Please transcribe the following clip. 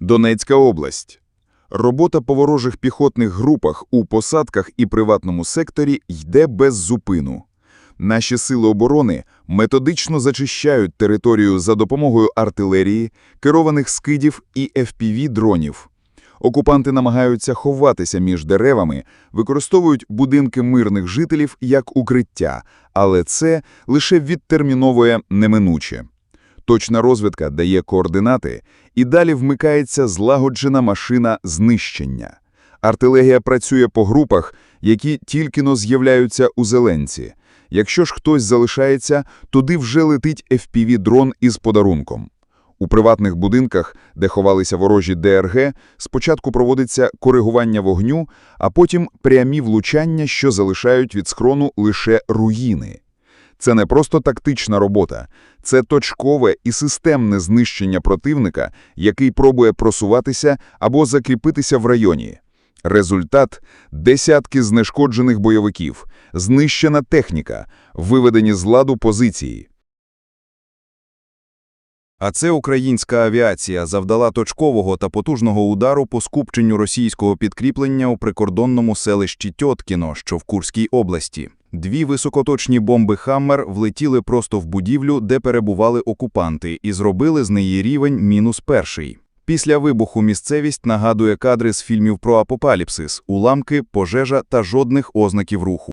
Донецька область. Робота по ворожих піхотних групах у посадках і приватному секторі йде без зупину. Наші сили оборони методично зачищають територію за допомогою артилерії, керованих скидів і FPV-дронів. Окупанти намагаються ховатися між деревами, використовують будинки мирних жителів як укриття, але це лише відтерміновує неминуче. Точна розвідка дає координати, і далі вмикається злагоджена машина знищення. Артилерія працює по групах, які тільки-но з'являються у зеленці. Якщо ж хтось залишається, туди вже летить FPV-дрон із подарунком. У приватних будинках, де ховалися ворожі ДРГ, спочатку проводиться коригування вогню, а потім прямі влучання, що залишають від схрону лише руїни. Це не просто тактична робота, це точкове і системне знищення противника, який пробує просуватися або закріпитися в районі. Результат – десятки знешкоджених бойовиків, знищена техніка, виведені з ладу позиції. А це українська авіація завдала точкового та потужного удару по скупченню російського підкріплення у прикордонному селищі Тьоткіно, що в Курській області. Дві високоточні бомби «Хаммер» влетіли просто в будівлю, де перебували окупанти, і зробили з неї рівень мінус перший. Після вибуху місцевість нагадує кадри з фільмів про апокаліпсис, уламки, пожежа та жодних ознаків руху.